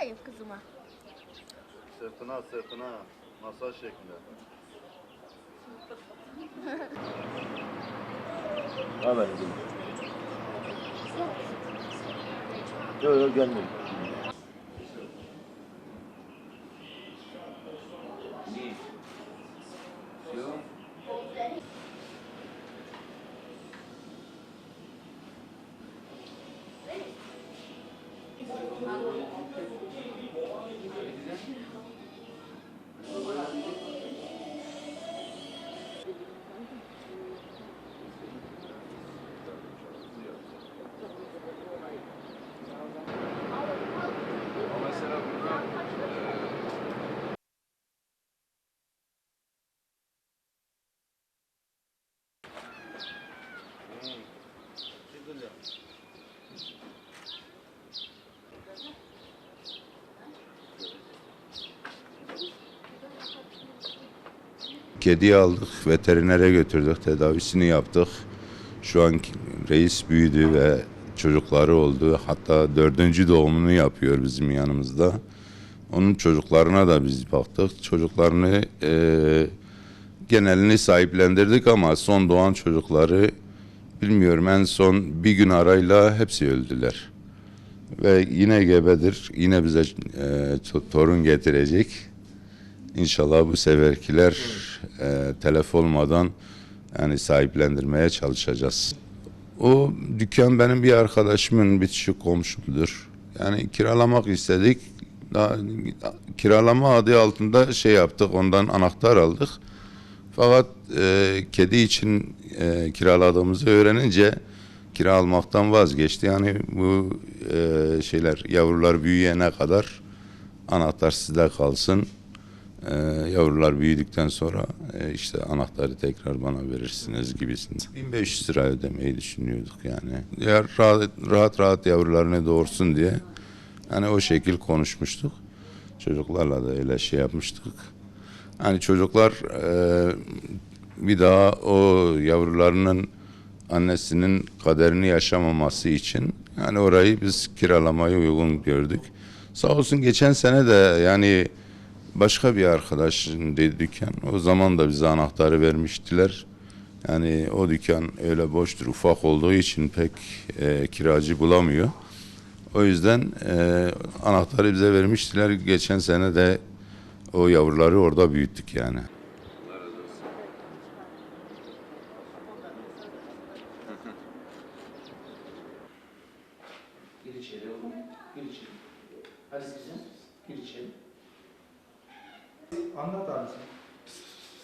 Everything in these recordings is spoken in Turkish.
koyayım kızıma. Sırtına sırtına masaj şeklinde. Hemen gidin. Yok yok gelmeyin. Kediyi aldık, veterinere götürdük, tedavisini yaptık. Şu an reis büyüdü ve çocukları oldu. Hatta dördüncü doğumunu yapıyor bizim yanımızda. Onun çocuklarına da biz baktık. Çocuklarını eee genelini sahiplendirdik ama son doğan çocukları bilmiyorum en son bir gün arayla hepsi öldüler. Ve yine gebedir. Yine bize to- torun getirecek. İnşallah bu seferkiler e, telef olmadan yani sahiplendirmeye çalışacağız. O dükkan benim bir arkadaşımın bitişik komşumdur. Yani kiralamak istedik. Daha, kiralama adı altında şey yaptık ondan anahtar aldık. Fakat e, kedi için e, kiraladığımızı öğrenince kira almaktan vazgeçti. Yani bu e, şeyler yavrular büyüyene kadar anahtar sizde kalsın. Ee, yavrular büyüdükten sonra e, işte anahtarı tekrar bana verirsiniz gibisinde. 1500 lira ödemeyi düşünüyorduk yani. Ya rahat rahat, rahat yavrularını doğursun diye. Yani o şekil konuşmuştuk. Çocuklarla da öyle şey yapmıştık. Hani çocuklar e, bir daha o yavrularının annesinin kaderini yaşamaması için yani orayı biz kiralamayı uygun gördük. Sağ olsun geçen sene de yani başka bir arkadaşın dedi dükkan. O zaman da bize anahtarı vermiştiler. Yani o dükkan öyle boştur, ufak olduğu için pek e, kiracı bulamıyor. O yüzden e, anahtarı bize vermiştiler. Geçen sene de o yavruları orada büyüttük yani. Gir içeri oğlum. Gir içeri. Hadi kızım. Gir içeri. Anlat abi sen.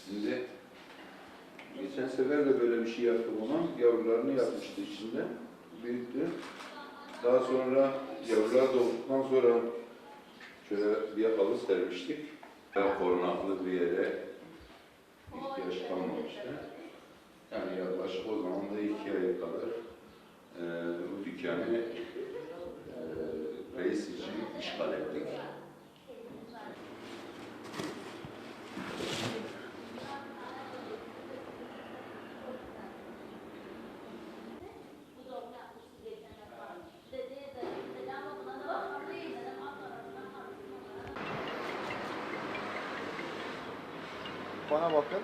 Şimdi geçen sefer de böyle bir şey yaptım ona. Yavrularını yapmıştı içinde. Büyüttü. Daha sonra yavrular doğduktan sonra şöyle bir halı sermiştik. Daha korunaklı bir yere ihtiyaç kalmamıştı. Yani yaklaşık o zaman da iki aya kadar eee bu dükkanı eee reis için işgal ettik. Bana bakın.